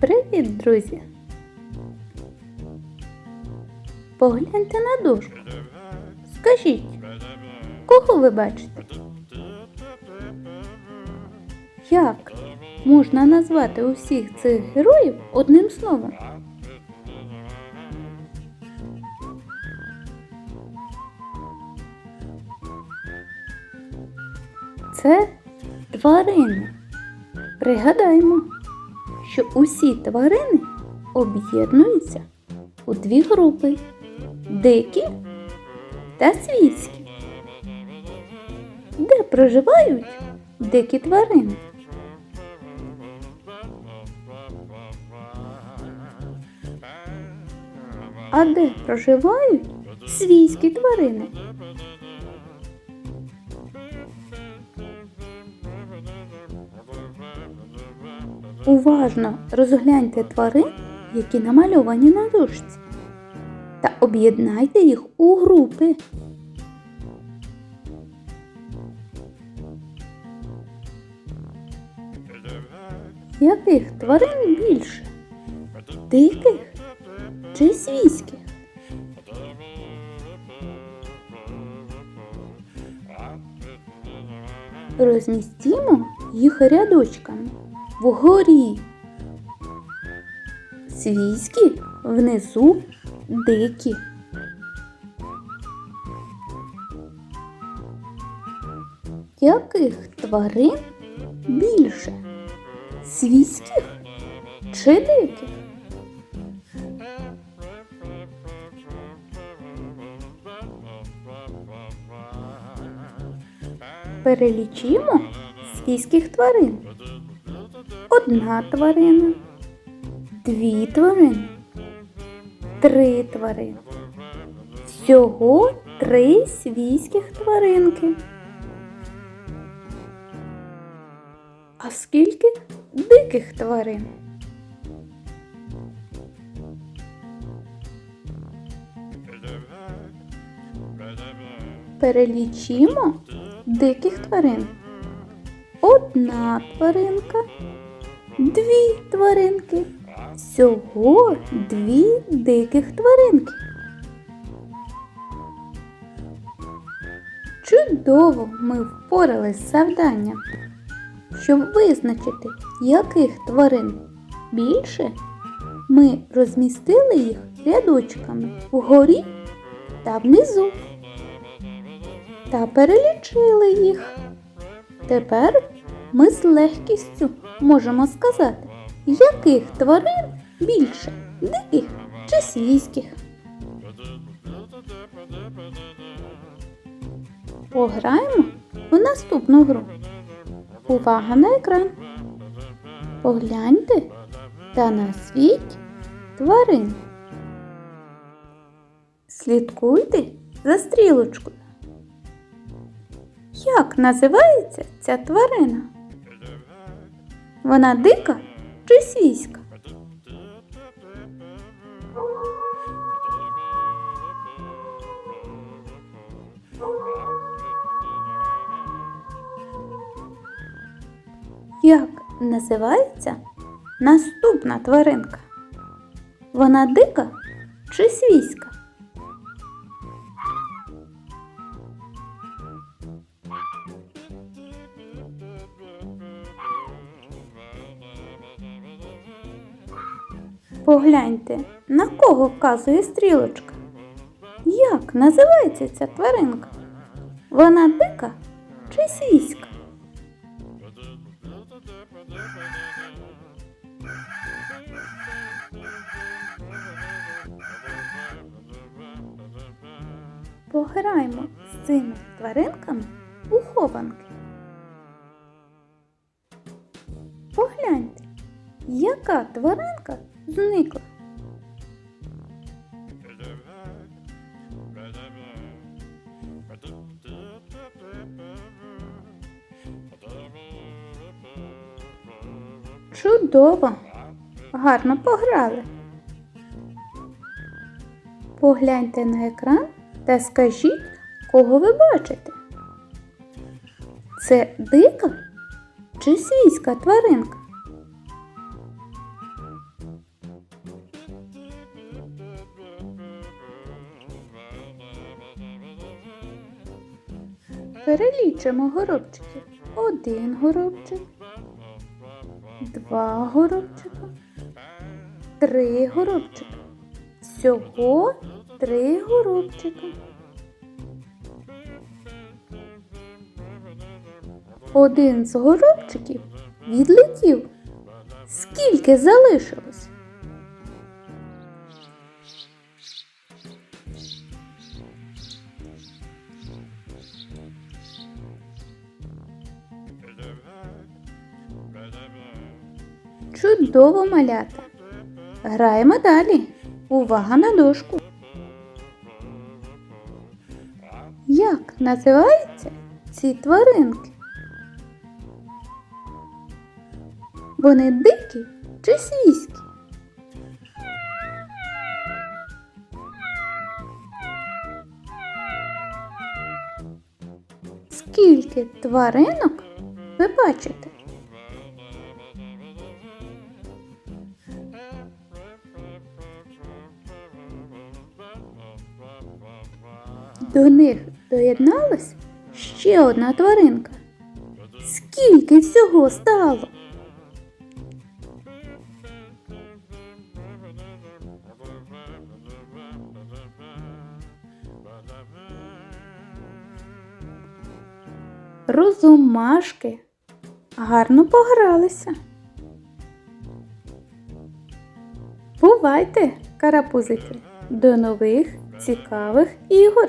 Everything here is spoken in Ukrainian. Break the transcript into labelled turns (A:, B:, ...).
A: Привіт, друзі! Погляньте на дошку. Скажіть, кого ви бачите? Як можна назвати усіх цих героїв одним словом? Це тварини. Пригадаймо, що усі тварини об'єднуються у дві групи дикі та свійські. Де проживають дикі тварини? А де проживають свійські тварини? Уважно розгляньте тварин, які намальовані на дошці, та об'єднайте їх у групи. Яких тварин більше? Диких чи свійських? Розмістімо їх рядочками вгорі. Свійські внизу дикі. Яких тварин більше? Свійських чи диких? Перелічимо свійських тварин. Одна тварина, дві тварини, три тварини. Всього три свійських тваринки. А скільки диких тварин? Перелічимо диких тварин. Одна тваринка, дві тваринки. Всього дві диких тваринки. Чудово ми впорались з завданням. Щоб визначити, яких тварин більше, ми розмістили їх рядочками вгорі та внизу та перелічили їх. Тепер ми з легкістю можемо сказати, яких тварин більше диких чи свійських. Пограємо у наступну гру. Увага на екран. Погляньте та назвіть тварин. Слідкуйте за стрілочкою. Як називається ця тварина? Вона дика чи свійська? Як називається наступна тваринка? Вона дика чи свійська? Погляньте, на кого вказує стрілочка. Як називається ця тваринка? Вона дика чи свійська? Пограємо з цими тваринками у хованки. Погляньте, яка тваринка зникла. Чудово! Гарно пограли. Погляньте на екран та скажіть, кого ви бачите. Це дика чи свійська тваринка? Перелічимо горобчиків. Один горобчик, два горобчика, три горобчика. Всього три горобчика. Один з горобчиків відлетів. Скільки залишилось? Чудово малята. Граємо далі. Увага на дошку. Як називаються ці тваринки? Вони дикі чи свійські? Скільки тваринок ви бачите? До них доєдналась ще одна тваринка. Скільки всього стало? Розумашки гарно погралися. Бувайте, карапузики, до нових цікавих ігор!